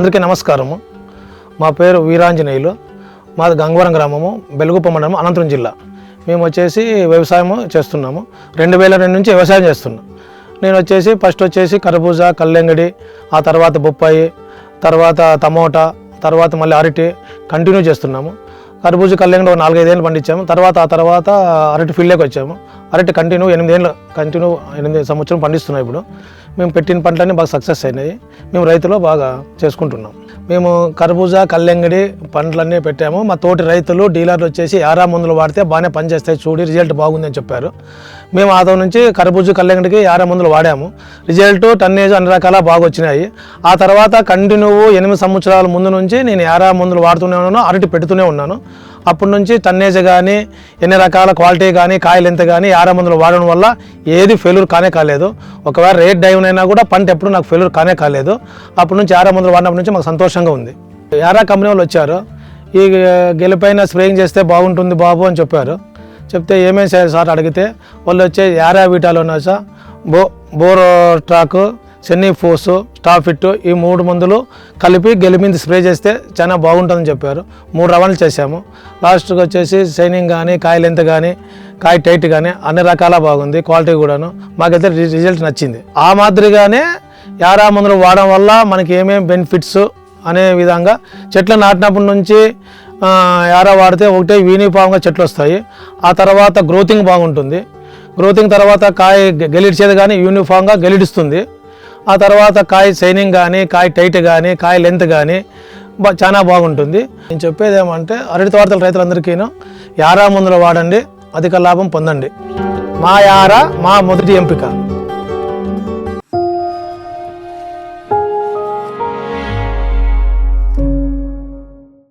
అందరికీ నమస్కారము. మా పేరు వీరాంజనేయులు. మాది గంగవరం గ్రామము బెలుగుప్ప మండలం అనంతరం జిల్లా. మేము వచ్చేసి వ్యవసాయం చేస్తున్నాము. రెండు వేల రెండు నుంచి వ్యవసాయం చేస్తున్నాం. నేను వచ్చేసి ఫస్ట్ వచ్చేసి కర్బూజా కల్లెంగడి ఆ తర్వాత బొప్పాయి తర్వాత టమోటా తర్వాత మళ్ళీ అరటి కంటిన్యూ చేస్తున్నాము. కర్బూజ కళ్యాణ్లో నాలుగైదేళ్ళు పండించాము. తర్వాత ఆ తర్వాత అరటి ఫీల్డ్లోకి వచ్చాము. అరటి కంటిన్యూ ఎనిమిదేళ్ళు కంటిన్యూ ఎనిమిది సంవత్సరం పండిస్తున్నాం ఇప్పుడు. మేము పెట్టిన పంటలన్నీ బాగా సక్సెస్ అయినాయి. మేము రైతులు బాగా చేసుకుంటున్నాం. మేము కర్బూజా కల్లెంగడి పండ్లన్నీ పెట్టాము. మా తోటి రైతులు డీలర్లు వచ్చేసి యారా మందులు వాడితే బాగానే పనిచేస్తాయి చూడి రిజల్ట్ బాగుందని చెప్పారు. మేము ఆదో నుంచి కర్బూజా కల్లెంగడికి యారా మందులు వాడాము. రిజల్ట్ టన్నేజ్ అన్ని రకాల బాగా వచ్చినాయి. ఆ తర్వాత కంటిన్యూ ఎనిమిది సంవత్సరాల ముందు నుంచి నేను యారా మందులు వాడుతూనే ఉన్నాను అరటి పెడుతూనే ఉన్నాను. అప్పటి నుంచి టన్నేజ్ కానీ ఎన్ని రకాల క్వాలిటీ కానీ కాయలు ఎంత కానీ యారా మందులు వాడడం వల్ల ఏది ఫెయిల్యూర్ కానే కాలేదు. ఒకవేళ రేట్ డైవ్ అయినా కూడా పంట ఎప్పుడు నాకు ఫెయిల్యూర్ కానే కాలేదు. అప్పటి నుంచి యారా మందులు వాడినప్పటి నుంచి మాకు సంతోషంగా ఉంది. యారా కంపెనీ వాళ్ళు వచ్చారు. ఈ గెలిపైన స్ప్రేయింగ్ చేస్తే బాగుంటుంది బాబు అని చెప్పారు. చెప్తే ఏమేమి చేయాలి సార్ అడిగితే వాళ్ళు వచ్చే యారా వీటాలు ఉన్నా సార్. బో బోరో ట్రాకు సెన్నీ ఫోర్సు స్టాఫిట్ ఈ మూడు మందులు కలిపి గెలిమింది స్ప్రే చేస్తే చాలా బాగుంటుందని చెప్పారు. మూడు రవాణాలు చేశాము. లాస్ట్కి వచ్చేసి షైనింగ్ కానీ కాయ లెంత్ కానీ కాయ టైట్ కానీ అన్ని రకాల బాగుంది క్వాలిటీ కూడాను. మాకైతే రిజల్ట్ నచ్చింది. ఆ మాదిరిగానే యారా మందులు వాడడం వల్ల మనకి ఏమేమి బెనిఫిట్స్ అనే విధంగా చెట్లు నాటినప్పటి నుంచి యారా వాడితే ఒకటే యూనిఫామ్గా చెట్లు వస్తాయి. ఆ తర్వాత గ్రోతింగ్ బాగుంటుంది. గ్రోతింగ్ తర్వాత కాయ గె- గెలిడ్చేది కానీ యూనిఫామ్గా గెలిడిస్తుంది. ఆ తర్వాత కాయ షైనింగ్ కానీ కాయ టైట్ కానీ కాయ లెంత్ కానీ చాలా బాగుంటుంది. నేను చెప్పేది ఏమంటే అరటి తోటల రైతులందరికీను యారా మందులు వాడండి అధిక లాభం పొందండి. మా యారా మా మొదటి ఎంపిక.